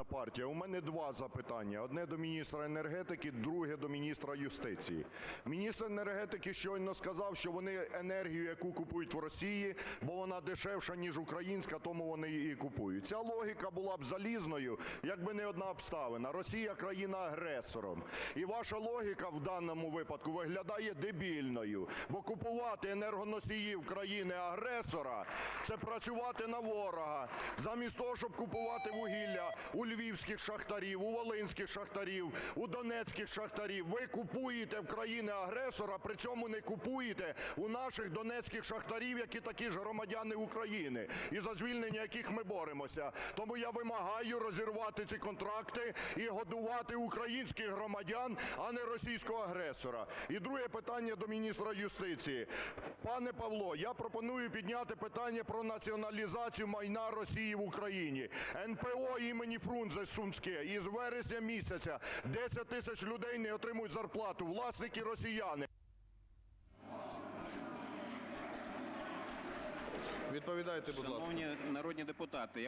партія. У мене два запитання: одне до міністра енергетики, друге до міністра юстиції. Міністр енергетики щойно сказав, що вони енергію, яку купують в Росії, бо вона дешевша ніж українська, тому вони її купують. Ця логіка була б залізною, якби не одна обставина: Росія країна агресором. І ваша логіка в даному випадку виглядає дебільною, бо купувати енергоносії в країни-агресора – це працювати на ворога. Замість того, щоб купувати вугілля у львівських шахтарів, у волинських шахтарів, у донецьких шахтарів, ви купуєте в країни-агресора, при цьому не купуєте у наших донецьких шахтарів, які такі ж громадяни України, і за звільнення яких ми боремося. Тому я вимагаю розірвати ці контракти і годувати українських громадян, а не російського агресора. І друге питання до міністра юстиції. Пане Павло, я пропоную підняти питання про націоналізацію майна Росії в Україні. НПО імені Фрунзе Сумське із вересня місяця 10 тисяч людей не отримують зарплату, власники росіяни. Відповідайте, будь ласка. Шановні народні депутати,